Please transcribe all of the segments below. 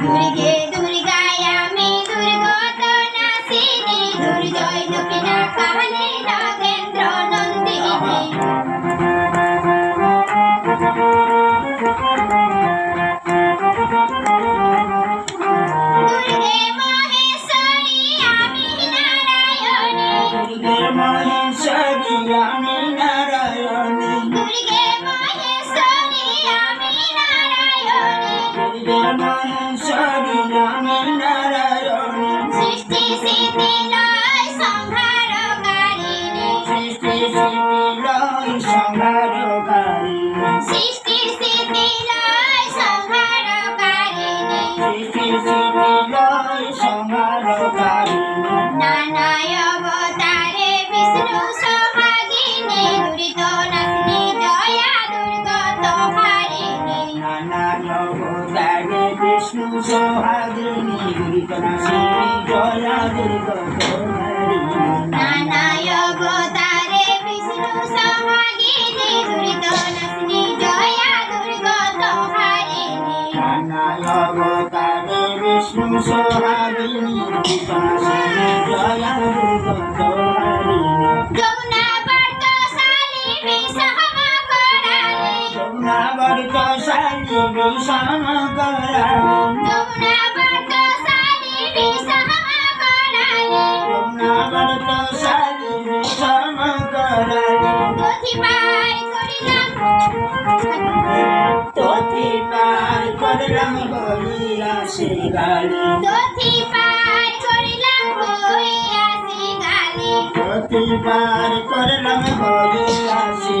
দুর্গে দুর্গায় আমি দুর্গত নাসিনী দুর্জয় দক্ষিণা কালে নাগেন্দ্র নন্দিনী মহেশ্বরী আমি নারায়ণী দুর্গে মহেশ্বরী আমি নারায়ণী দুর্গে মহেশ্বরী আমি নারায়ণী সৃষ্টি স্থিতি লয় সংহারকারিণী সৃষ্টি স্থিতি লয় সংহারকারিণী সৃষ্টি স্থিতি লয় সংহারকারিণী সৃষ্টি স্থিতি লয় সংহারকারিণী নানায় সোহাগিনী নাসিনী জয়া বিষ্ণু সোহাগিনী নাসিনী জয়া দুর্গত দধি পার করিলাম তোতি পার করলাম হইয়া সে গালি দধি পার করিলাম হইয়াছি গালি তোতি পার করলাম হইয়া সে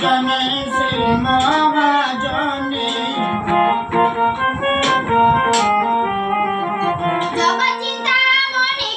সনে শ্রী মহাজনী